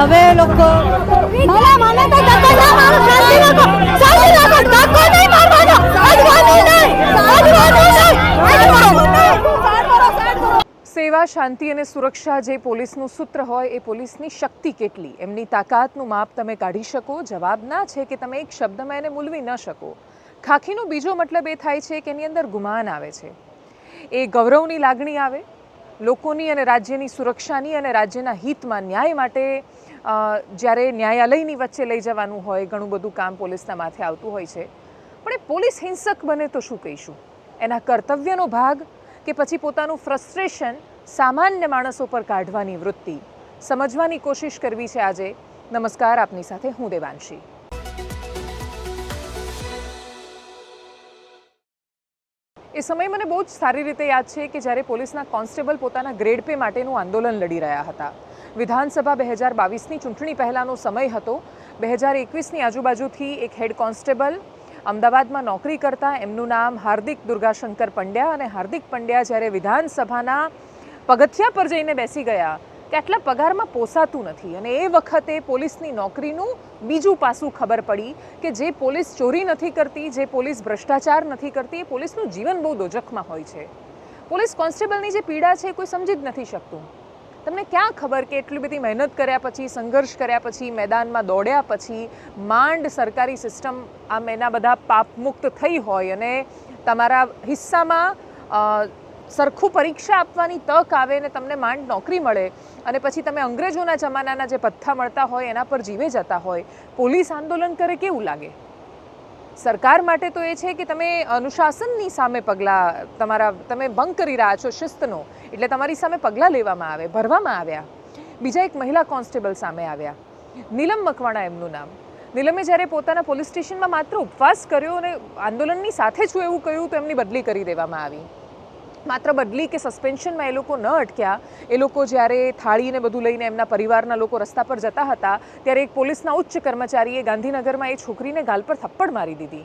હવે લોકો મને મને તો ધક્કો ના મારો શાંતિ રાખો શાંતિ રાખો ધક્કો નહીં મારવાનો. અડવાનું નહીં અડવાનું નહીં. સેવા શાંતિ અને સુરક્ષા જે પોલીસનું સૂત્ર હોય એ પોલીસની શક્તિ કેટલી? એમની તાકાતનું માપ તમે કાઢી શકો જવાબ ના છે કે તમે એક શબ્દમાં એને મૂલવી ન શકો. ખાખીનો બીજો મતલબ એ થાય છે કે એની અંદર ગુમાન આવે છે. એ ગૌરવની લાગણી આવે. લોકોની અને રાજ્યની સુરક્ષાની અને રાજ્યના હિતમાં ન્યાય માટે જ્યારે ન્યાયાલયની વચ્ચે લઈ જવાનું હોય, ઘણું બધું કામ પોલીસના માથે આવતું હોય છે. પણ એ પોલીસ હિંસક બને તો શું કહીશું? એના કર્તવ્યનો ભાગ કે પછી પોતાનું ફ્રસ્ટ્રેશન સામાન્ય માણસો પર કાઢવાની વૃત્તિ? સમજવાની કોશિશ કરવી છે આજે. નમસ્કાર, આપની સાથે હું દેવાંશી. એ સમય મને બહુ જ સારી રીતે યાદ છે કે જ્યારે પોલીસના કોન્સ્ટેબલ પોતાના ગ્રેડ પે માટેનું આંદોલન લડી રહ્યા હતા. વિધાનસભા બે હજાર બાવીસની ચૂંટણી પહેલાંનો સમય હતો. બે હજાર એકવીસની આજુબાજુથી એક હેડ કોન્સ્ટેબલ અમદાવાદમાં નોકરી કરતા, એમનું નામ હાર્દિક દુર્ગાશંકર પંડ્યા અને હાર્દિક પંડ્યા જ્યારે વિધાનસભાના પગથિયા પર જઈને બેસી ગયા કે આટલા પગારમાં પોસાતું નથી. અને એ વખતે પોલીસની નોકરીનું બીજું પાસું ખબર પડી કે જે પોલીસ ચોરી નથી કરતી, જે પોલીસ ભ્રષ્ટાચાર નથી કરતી, એ પોલીસનું જીવન બહુ દોજખમાં હોય છે. પોલીસ કોન્સ્ટેબલની જે પીડા છે, એ કોઈ સમજી જ નથી શકતું. તમને ક્યાં ખબર કે એટલી બધી મહેનત કર્યા પછી, સંઘર્ષ કર્યા પછી, મેદાનમાં દોડ્યા પછી માંડ સરકારી સિસ્ટમ આમ એના બધા પાપમુક્ત થઈ હોય અને તમારા હિસ્સામાં સરખું પરીક્ષા આપવાની તક આવે ને તમને માંડ નોકરી મળે અને પછી તમે અંગ્રેજોના જમાનાના જે પથ્થા મળતા હોય એના પર જીવે જતા હોય. પોલીસ આંદોલન કરે કેવું લાગે? સરકાર માટે તો એ છે કે તમે અનુશાસનની સામે પગલાં, તમારા, તમે ભંગ કરી રહ્યા છો શિસ્તનો, એટલે તમારી સામે પગલાં લેવામાં આવે, ભરવામાં આવ્યા. બીજા એક મહિલા કોન્સ્ટેબલ સામે આવ્યા. નીલમ મકવાણા એમનું નામ. નીલમે જ્યારે પોતાના પોલીસ સ્ટેશનમાં માત્ર ઉપવાસ કર્યો અને આંદોલનની સાથે છું એવું કહ્યું, તો એમની બદલી કરી દેવામાં આવી. માત્ર બદલી કે સસ્પેન્શનમાં એ લોકો ન અટક્યા. એ લોકો જ્યારે થાળીને બધું લઈને એમના પરિવારના લોકો રસ્તા પર જતા હતા, ત્યારે એક પોલીસના ઉચ્ચ કર્મચારીએ ગાંધીનગરમાં એ છોકરીને ગાલ પર થપ્પડ મારી દીધી.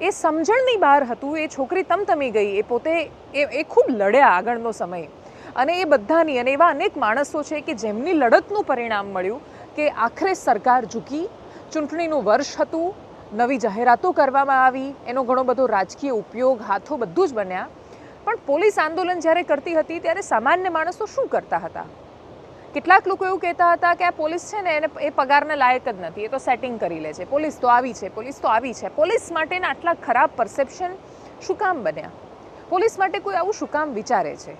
એ સમજણની બહાર હતું, એ છોકરી તમતમી ગઈ, એ પોતે એ એ ખૂબ લડ્યા આગળનો સમય. અને એ બધાની અને એવા અનેક માણસો છે કે જેમની લડતનું પરિણામ મળ્યું કે આખરે સરકાર ઝૂકી, ચૂંટણીનું વર્ષ હતું, નવી જાહેરાતો કરવામાં આવી, એનો ઘણો બધો રાજકીય ઉપયોગ, હાથો બધું જ બન્યા. પણ પોલીસ આંદોલન જ્યારે કરતી હતી, ત્યારે સામાન્ય માણસો શું કરતા હતા? કેટલાક લોકો એવું કહેતા હતા કે આ પોલીસ છે ને, એને એ પગારને લાયક જ નથી, એ તો સેટિંગ કરી લે છે. પોલીસ તો આવી છે, પોલીસ તો આવી છે. પોલીસ માટેના આટલા ખરાબ પરસેપ્શન શું કામ બન્યા? પોલીસ માટે કોઈ આવું શું કામ વિચારે છે?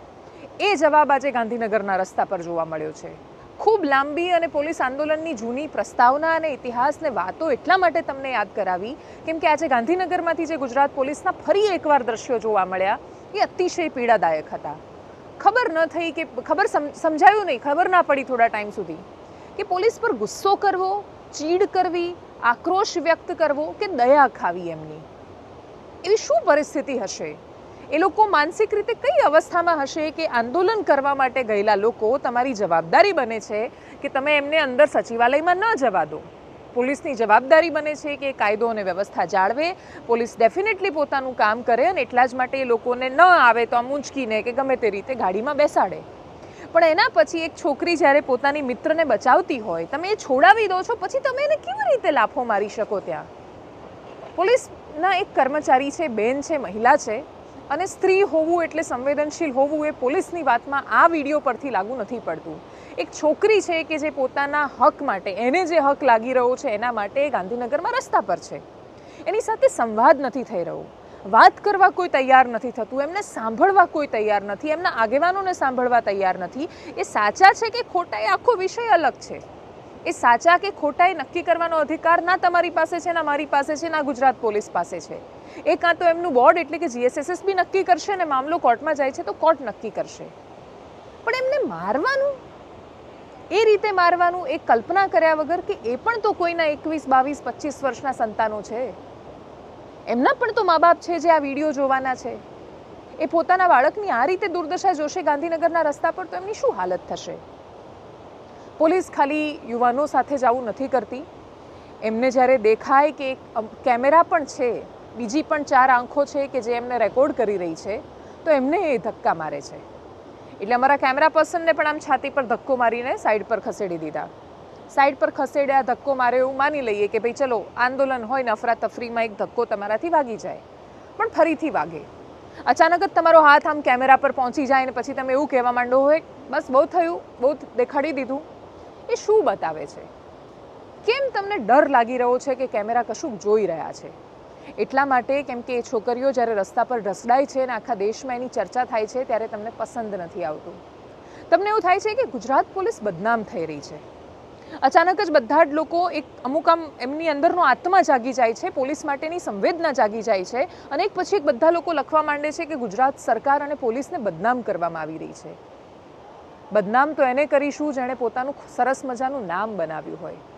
એ જવાબ આજે ગાંધીનગરના રસ્તા પર જોવા મળ્યો છે. ખૂબ લાંબી અને પોલીસ આંદોલનની જૂની પ્રસ્તાવના અને ઇતિહાસને વાતો એટલા માટે તમને યાદ કરાવી, કેમ કે આજે ગાંધીનગરમાંથી જે ગુજરાત પોલીસના ફરી એકવાર દ્રશ્યો જોવા મળ્યા એ અતિશય પીડાદાયક હતા. ખબર ન થઈ કે, ખબર સમ- સમજાયું નહીં, ખબર ના પડી થોડા ટાઈમ સુધી કે પોલીસ પર ગુસ્સો કરવો, ચીડ કરવી, આક્રોશ વ્યક્ત કરવો કે દયા ખાવી એમની. એવી શું પરિસ્થિતિ હશે? એ લોકો માનસિક રીતે કઈ અવસ્થામાં હશે કે આંદોલન કરવા માટે ગયેલા લોકો તમારી જવાબદારી બને છે કે તમે એમને અંદર સચિવાલયમાં ન જવા દો? પોલીસની જવાબદારી બને છે કે કાયદો અને વ્યવસ્થા જાળવે. પોલીસ ડેફિનેટલી પોતાનું કામ કરે અને એટલા જ માટે એ લોકોને ન આવે તો આમ ઊંચકીને કે ગમે તે રીતે ગાડીમાં બેસાડે. પણ એના પછી એક છોકરી જ્યારે પોતાની મિત્રને બચાવતી હોય, તમે એ છોડાવી દો છો, પછી તમે એને કેવી રીતે લાફો મારી શકો ત્યાં? પોલીસના એક કર્મચારી છે, બેન છે, મહિલા છે અને સ્ત્રી હોવું એટલે સંવેદનશીલ હોવું એ પોલીસની વાતમાં આ વીડિયો પરથી લાગુ નથી પડતું. એક છોકરી છે કે જે પોતાના હક માટે, એને જે હક લાગી રહ્યો છે, એના માટે ગાંધીનગરમાં રસ્તા પર છે. એની સાથે સંવાદ નથી થઈ રહ્યો. વાત કરવા કોઈ તૈયાર નથી થતું, એમને સાંભળવા કોઈ તૈયાર નથી, એમના આગેવાનોને સાંભળવા તૈયાર નથી. એ સાચા છે કે ખોટા એ આખો વિષય અલગ છે? એ સાચા કે ખોટા એ નક્કી કરવાનો અધિકાર ના તમારી પાસે છે, ના મારી પાસે છે, ના ગુજરાત પોલીસ પાસે છે? એ કાં તો એમનું બોર્ડ એટલે કે જીએસએસએસ બી નક્કી કરશે ને મામલો કોર્ટમાં જાય છે તો કોર્ટ નક્કી કરશે. પણ એમને મારવાનું એ રીતે મારવાનું એ કલ્પના કર્યા વગર કે એ પણ તો કોઈના એકવીસ, બાવીસ, પચીસ વર્ષના સંતાનો છે. એમના પણ તો મા બાપ છે જે આ વીડિયો જોવાના છે. એ પોતાના બાળકની આ રીતે દુર્દશા જોશે ગાંધીનગરના રસ્તા પર તો એમની શું હાલત થશે? પોલીસ ખાલી યુવાનો સાથે જ આવું નથી કરતી. એમને જ્યારે દેખાય કે એક કેમેરા પણ છે, બીજી પણ ચાર આંખો છે કે જે એમને રેકોર્ડ કરી રહી છે, તો એમને એ ધક્કા મારે છે. એટલે અમારા કેમેરા પર્સનને પણ આમ છાતી પર ધક્કો મારીને સાઈડ પર ખસેડી દીધા. સાઈડ પર ખસેડ્યા, ધક્કો મારે એવું માની લઈએ કે ભાઈ ચલો, આંદોલન હોય ને અફરાતફરીમાં એક ધક્કો તમારાથી વાગી જાય. પણ ફરીથી વાગે. અચાનક જ તમારો હાથ આમ કેમેરા પર પહોંચી જાય ને પછી તમે એવું કહેવા માંડો હોય, બસ બહુ થયું, બહુ દેખાડી દીધું. એ શું બતાવે છે? કેમ તમને ડર લાગી રહ્યો છે કે કેમેરા કશું જોઈ રહ્યા છે? એટલા માટે કેમ કે એ છોકરીઓ જ્યારે રસ્તા પર ઢસડાય છે અને આખા દેશમાં એની ચર્ચા થાય છે, ત્યારે તમને પસંદ નથી આવતું. તમને એવું થાય છે કે ગુજરાત પોલીસ બદનામ થઈ રહી છે. અચાનક જ બધા જ લોકો એક અમુક આમ એમની અંદરનો આત્મા જાગી જાય છે, પોલીસ માટેની સંવેદના જાગી જાય છે અને એક પછી એક બધા લોકો લખવા માંડે છે કે ગુજરાત સરકાર અને પોલીસને બદનામ કરવામાં આવી રહી છે. બદનામ તો એને કરીશું જેણે પોતાનું સરસ મજાનું નામ બનાવ્યું હોય.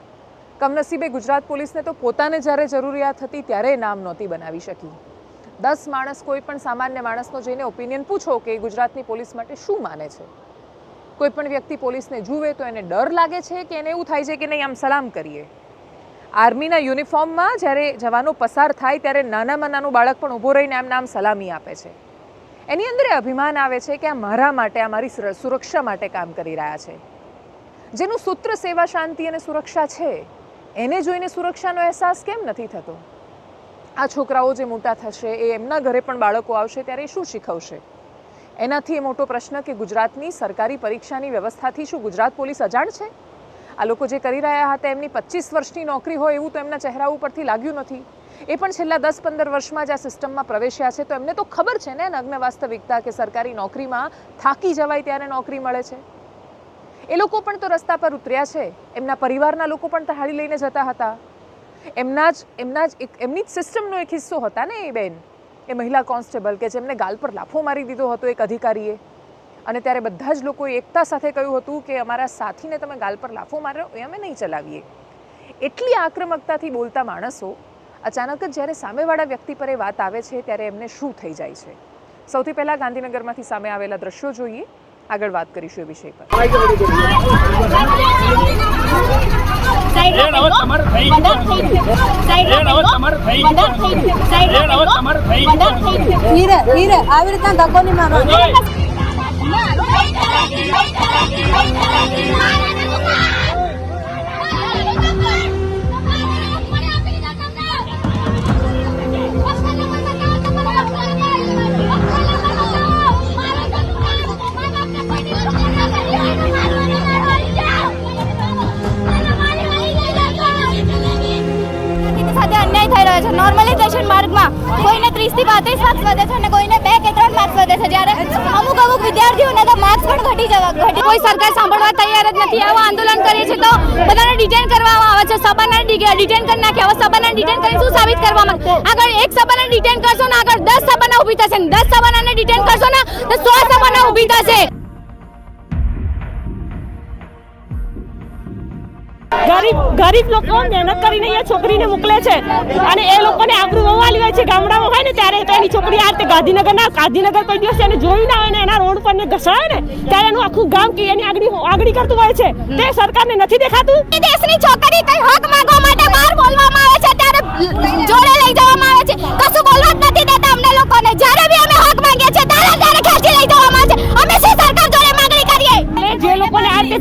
કમનસીબે ગુજરાત પોલીસને તો પોતાને જ્યારે જરૂરિયાત હતી ત્યારે નામ નહોતી બનાવી શકી. દસ માણસ કોઈ પણ સામાન્ય માણસનો જઈને ઓપિનિયન પૂછો કે ગુજરાતની પોલીસ માટે શું માને છે. કોઈ પણ વ્યક્તિ પોલીસને જુએ તો એને ડર લાગે છે કે એને એવું થાય છે કે નહીં, આમ સલામ કરીએ. આર્મીના યુનિફોર્મમાં જ્યારે જવાનો પસાર થાય ત્યારે નાનામાં નાનું બાળક પણ ઊભો રહીને આમ નામ સલામી આપે છે. એની અંદર અભિમાન આવે છે કે આ મારા માટે, આ મારી સુર- સુરક્ષા માટે કામ કરી રહ્યા છે. જેનું સૂત્ર સેવા, શાંતિ અને સુરક્ષા છે. એને જોઈને સુરક્ષાનો અહેસાસ કેમ નથી થતો? આ છોકરાઓ જે મોટા થશે, એ એમના ઘરે પણ બાળકો આવશે ત્યારે શું શીખવશે? એનાથી એ મોટો પ્રશ્ન કે ગુજરાતની સરકારી પરીક્ષાની વ્યવસ્થાથી શું ગુજરાત પોલીસ અજાણ છે? આ લોકો જે કરી રહ્યા હતા, એમની પચીસ વર્ષની નોકરી હોય એવું તો એમના ચહેરા ઉપરથી લાગ્યું નથી. એ પણ છેલ્લા દસ પંદર વર્ષમાં જ આ સિસ્ટમમાં પ્રવેશ્યા છે, તો એમને તો ખબર છે ને નગ્ન વાસ્તવિકતા કે સરકારી નોકરીમાં થાકી જવાય ત્યારે નોકરી મળે છે? એ લોકો પણ તો રસ્તા પર ઉતર્યા છે. એમના પરિવારના લોકો પણ તહાડી લઈને જતા હતા. એમના જ એમના જ એક, એમની જ સિસ્ટમનો એક હિસ્સો હતા ને એ બેન. એ મહિલા કોન્સ્ટેબલ કે જેમને ગાલ પર લાફો મારી દીધો હતો એક અધિકારીએ. અને ત્યારે બધા જ લોકોએ એકતા સાથે કહ્યું હતું કે અમારા સાથીને તમે ગાલ પર લાફો માર્યો, એ અમે નહીં ચલાવીએ. એટલી આક્રમકતાથી બોલતા માણસો અચાનક જ જ્યારે સામેવાળા વ્યક્તિ પર એ વાત આવે છે ત્યારે એમને શું થઈ જાય છે. સૌથી પહેલાં ગાંધીનગરમાંથી સામે આવેલા દ્રશ્યો જોઈએ. આગળ વાત કરીશું એ વિષય પર આવી રીતના ધક્કો નહીં થઈ અન્યાય થઈ રહ્યો છે. નોર્મલાઇઝેશન માર્ગમાં કોઈને ત્રીસથી પાંત્રીસ માર્ક્સ વધે છે અને કોઈને બે કે ત્રણ માર્ક્સ વધે છે. જ્યારે અમુક અમુક વિદ્યાર્થીઓને તો માર્ક્સ પણ ઘટી જવા ઘટી કોઈ સરકાર સાંભળવા તૈયાર જ નથી. આવું આંદોલન કરીએ છીએ તો બધાને ડિટેન કરવામાં આવે છે. સભાને ડિટેન કરી નાખ્યા હવે સભાને ડિટેન કરી શું સાબિત કરવામાં આગળ એક સભાને ડિટેન કરશો ને આગળ દસ સભાના ઊભી થશે દસ સભાને ડિટેન કરશો ને તો સો સભાના ઊભી થશે. ગરીબ ગરીબ લોકો મહેનત કરીને અહીંયા છોકરીને મોકલે છે અને એ લોકોને આબરૂ વવાલી હોય છે ગામડામાં હોય ને ત્યારે તો એની છોકરી આ રીતે ગાંધીનગરના ગાંધીનગર કોઈ દિવસ એને જોયું ના હોય ને એના રોડ પર ને ઘસાય ને ત્યારે એનું આખું ગામ કે એની આગળ આગળ કરતું હોય છે તે સરકારને નથી દેખાતું? દેશની છોકરી કઈ હક માંગવા માટે બહાર બોલવામાં આવે છે ત્યારે જોડે લઈ જવામાં આવે છે? કશું બોલવા જ નથી દેતા અમને લોકોને. જ્યારે બી અમે હક માંગીએ છીએ ત્યારે ત્યારે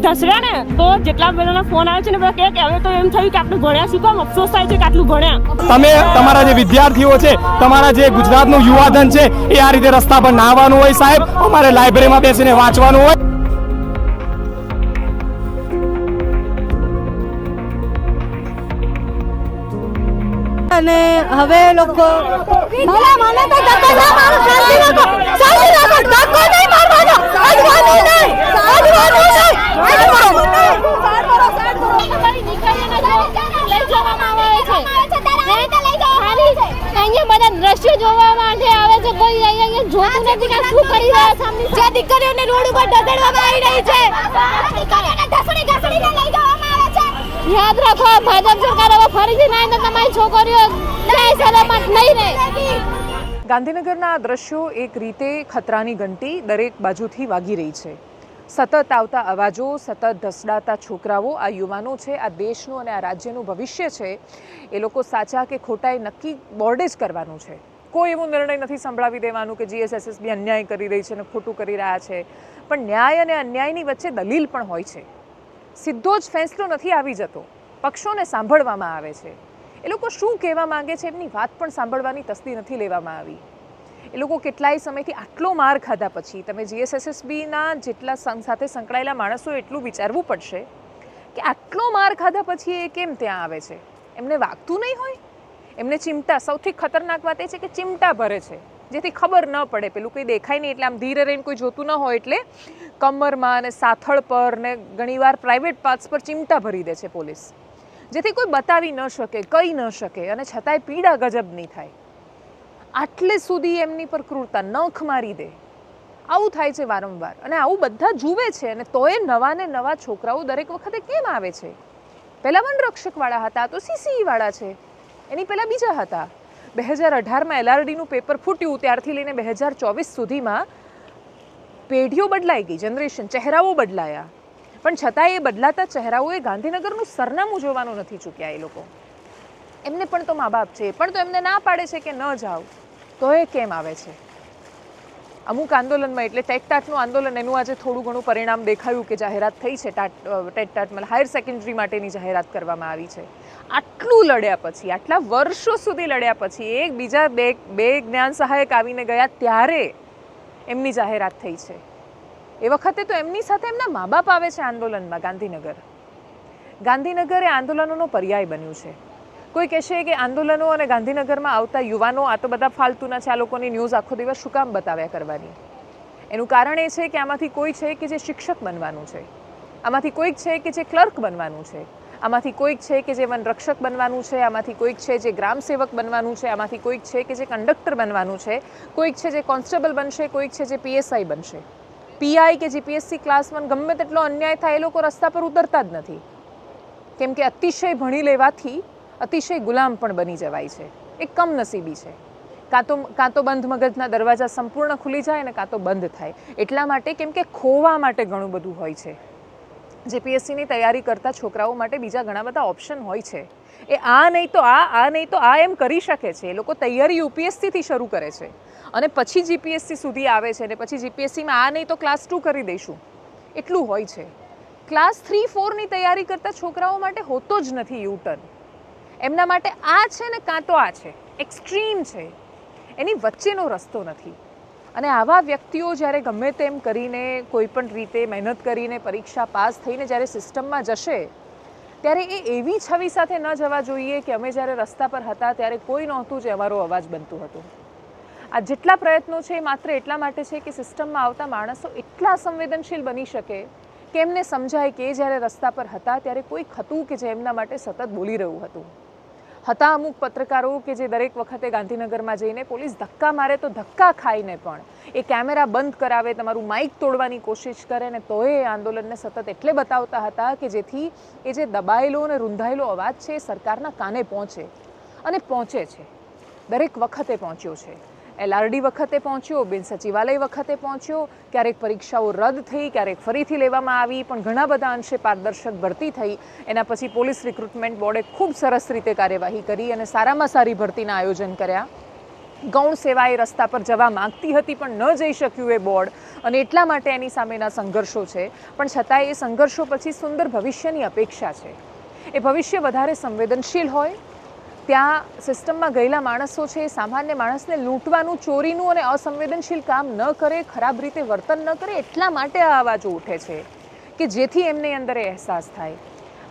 ધસડ્યા ને તો જેટલા બધાના ફોન આવે છે ને બધા કે હવે તો એમ થયું કે આપણે ભણ્યા શું કામ? અફસોસ થાય છે કે આટલું ભણ્યા. તમે તમારા જે વિદ્યાર્થીઓ છે તમારા જે ગુજરાતનું યુવાધન છે એ આ રીતે રસ્તા પર નાહવાનું હોય સાહેબ? અમારે લાઇબ્રેરીમાં બેસીને વાંચવાનું હોય? અને હવે લોકો મને તો ધક્કો ના મારો શાંતિ રાખો શાંતિ રાખો ધક્કો નહીં મારવાનો અડવાનું નહીં અડવાનું નહીં અડવાનું નહીં સાઈડ કરો સાઈડ કરો લઈ જવામાં આવે છે અહીંયા બધા દ્રશ્યો જોવા માટે આવે છે કોઈ અહીંયા જોતું કરી જે દીકરીઓને રોડ ઉપર ઢસડવામાં આવી રહી છે. દીકરીઓને ઢસડી રાખો ભાજપ સરકાર હવે ફરીથી ના આવે તો તમારી છોકરીઓ ન્યાય સલામત નહીં રહે. ગાંધીનગરના આ દ્રશ્યો એક રીતે ખતરાની ઘંટી દરેક બાજુથી વાગી રહી છે. સતત આવતા અવાજો સતત ઢસડાતા છોકરાઓ આ યુવાનો છે આ દેશનું અને આ રાજ્યનું ભવિષ્ય છે એ લોકો સાચા કે ખોટા એ નક્કી બોર્ડે જ કરવાનું છે. કોઈ એવો નિર્ણય નથી સંભળાવી દેવાનું કે જીએસએસએસબી અન્યાય કરી રહી છે અને ખોટું કરી રહ્યા છે. પણ ન્યાય અને અન્યાયની વચ્ચે દલીલ પણ હોય છે. સીધો જ ફેંસલો નથી આવી જતો. પક્ષોને સાંભળવામાં આવે છે. એ લોકો શું કહેવા માંગે છે એમની વાત પણ સાંભળવાની તસ્દી નથી લેવામાં આવી. એ લોકો કેટલાય સમયથી આટલો માર ખાધા પછી તમે જીએસએસએસબીના જેટલા સંઘ સાથે સંકળાયેલા માણસો એટલું વિચારવું પડશે કે આટલો માર ખાધા પછી એ કેમ ત્યાં આવે છે? એમને વાગતું નહીં હોય? એમને ચિમટા સૌથી ખતરનાક વાત એ છે કે ચિમટા ભરે છે. જેથી ખબર ન પડે, પેલું કંઈ દેખાય નહીં એટલે આમ ધીરે રહીને કોઈ જોતું ન હોય એટલે કમરમાં અને સાથળ પર ને ઘણીવાર પ્રાઇવેટ પાર્ટ્સ પર ચિમટા ભરી દે છે પોલીસ. જેથી કોઈ બતાવી ન શકે, કહી ન શકે અને છતાંય પીડા ગજબ નહીં થાય. આટલે સુધી એમની પર ક્રૂરતા નખ મારી દે. આવું થાય છે વારંવાર અને આવું બધા જુએ છે અને તોય નવા ને નવા છોકરાઓ દરેક વખતે કેમ આવે છે? પહેલાં વનરક્ષકવાળા હતા, તો સીસીઈવાળા છે. એની પહેલાં બીજા હતા. બે હજાર અઢારમાં એલઆરડીનું પેપર ફૂટ્યું, ત્યારથી લઈને બે હજાર ચોવીસ સુધીમાં પેઢીઓ બદલાઈ ગઈ, જનરેશન, ચહેરાઓ બદલાયા. પણ છતાં એ બદલાતા ચહેરાઓએ ગાંધીનગરનું સરનામું જોવાનું નથી ચૂક્યા એ લોકો. એમને પણ તો મા બાપ છે, પણ તો એમને ના પાડે છે કે ન જાઓ, તો એ કેમ આવે છે? અમુક આંદોલનમાં, એટલે ટેટ ટાટનું આંદોલન, એનું આજે થોડું ઘણું પરિણામ દેખાયું કે જાહેરાત થઈ છે, ટાટ ટેટ ટાટ મતલબ હાયર સેકન્ડરી માટેની જાહેરાત કરવામાં આવી છે. આટલું લડ્યા પછી, આટલા વર્ષો સુધી લડ્યા પછી એક બીજા બે બે જ્ઞાન સહાયક આવીને ગયા ત્યારે એમની જાહેરાત થઈ છે. એ વખતે તો એમની સાથે એમના મા બાપ આવે છે આંદોલનમાં ગાંધીનગર. ગાંધીનગર એ આંદોલનોનો પર્યાય બન્યું છે. કોઈ કહેશે કે આંદોલનો અને ગાંધીનગરમાં આવતા યુવાનો આ તો બધા ફાલતુના છે, આ લોકોની ન્યૂઝ આખો દિવસ શું કામ બતાવ્યા કરવાની? એનું કારણ એ છે કે આમાંથી કોઈ છે કે જે શિક્ષક બનવાનું છે. આમાંથી કોઈક છે કે જે ક્લર્ક બનવાનું છે. આમાંથી કોઈક છે કે જે વનરક્ષક બનવાનું છે, આમાંથી કોઈક છે જે ગ્રામ સેવક બનવાનું છે, આમાંથી કોઈક છે કે જે કંડક્ટર બનવાનું છે, કોઈક છે જે કોન્સ્ટેબલ બનશે, કોઈક છે જે પીએસઆઈ બનશે. પીઆઈ કે જીપીએસસી ક્લાસ વન ગમે તેટલો અન્યાય થાય એ લોકો રસ્તા પર ઉતરતા જ નથી. કેમ કે અતિશય ભણી લેવાથી અતિશય ગુલામ પણ બની જવાય છે. એ કમનસીબી છે. કાં તો કાં તો બંધ મગજના દરવાજા સંપૂર્ણ ખુલી જાય ને કાં તો બંધ થાય. એટલા માટે કેમ કે ખોવા માટે ઘણું બધું હોય છે. જેપીએસસીની તૈયારી કરતા છોકરાઓ માટે બીજા ઘણા બધા ઓપ્શન હોય છે. એ આ નહીં તો આ આ નહીં તો આ એમ કરી શકે છે. એ લોકો તૈયારી યુપીએસસીથી શરૂ કરે છે. અને પછી જીપીએસસી સુધી આવે છે અને પછી જીપીએસસીમાં આ નહીં તો ક્લાસ ટુ કરી દઈશું. એટલું હોય છે. ક્લાસ થ્રી ફોરની તૈયારી કરતા છોકરાઓ માટે હોતો જ નથી યુટર્ન. એમના માટે આ છે ને કાં તો આ છે. એક્સ્ટ્રીમ છે. એની વચ્ચેનો રસ્તો નથી. અને આવા વ્યક્તિઓ જ્યારે ગમે તેમ કરીને કોઈ પણ રીતે મહેનત કરીને પરીક્ષા પાસ થઈને જ્યારે સિસ્ટમમાં જશે, ત્યારે એ એવી છબી સાથે ન જવા જોઈએ કે અમે જ્યારે રસ્તા પર હતા ત્યારે કોઈ નહોતું જે અમારો અવાજ બનતું હતું. આ જેટલા પ્રયત્નો છે એ માત્ર એટલા માટે છે કે સિસ્ટમમાં આવતા માણસો એટલા સંવેદનશીલ બની શકે કે એમને સમજાય કે એ જ્યારે રસ્તા પર હતા ત્યારે કોઈક હતું કે જે એમના માટે સતત બોલી રહ્યું હતું. હતા અમુક પત્રકારો કે જે દરેક વખતે ગાંધીનગરમાં જઈને પોલીસ ધક્કા મારે તો ધક્કા ખાઈને પણ એ કેમેરા બંધ કરાવે, તમારું માઇક તોડવાની કોશિશ કરે ને તોય એ આંદોલનને સતત એટલે બતાવતા હતા કે જેથી એ જે દબાયેલો અને રૂંધાયેલો અવાજ છે એ સરકારના કાને પહોંચે. અને પહોંચે છે. દરેક વખતે પહોંચ્યો છે. એલઆરડી વખતે પહોંચ્યો, બિન સચિવાલય વખતે પહોંચ્યો. ક્યારેક પરીક્ષાઓ રદ થઈ, ક્યારેક ફરીથી લેવામાં આવી, પણ ઘણા બધા અંશે પારદર્શક ભરતી થઈ. એના પછી પોલીસ રિક્રુટમેન્ટ બોર્ડે ખૂબ સરસ રીતે કાર્યવાહી કરી અને સારામાં સારી ભરતીના આયોજન કર્યા. ગૌણ સેવા એ રસ્તા પર જવા માંગતી હતી, પણ ન જઈ શક્યું એ બોર્ડ. અને એટલા માટે એની સામેના સંઘર્ષો છે. પણ છતાંય એ સંઘર્ષો પછી સુંદર ભવિષ્યની અપેક્ષા છે. એ ભવિષ્ય વધારે સંવેદનશીલ હોય ત્યાં સિસ્ટમમાં ગયેલા માણસો છે એ સામાન્ય માણસને લૂંટવાનું, ચોરીનું અને અસંવેદનશીલ કામ ન કરે, ખરાબ રીતે વર્તન ન કરે, એટલા માટે આ અવાજો ઉઠે છે કે જેથી એમની અંદર અહેસાસ થાય.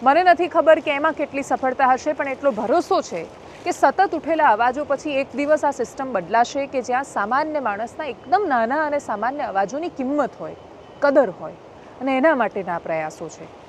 મને નથી ખબર કે એમાં કેટલી સફળતા હશે, પણ એટલો ભરોસો છે કે સતત ઉઠેલા અવાજો પછી એક દિવસ આ સિસ્ટમ બદલાશે કે જ્યાં સામાન્ય માણસના એકદમ નાના અને સામાન્ય અવાજોની કિંમત હોય, કદર હોય અને એના માટેના પ્રયાસો છે.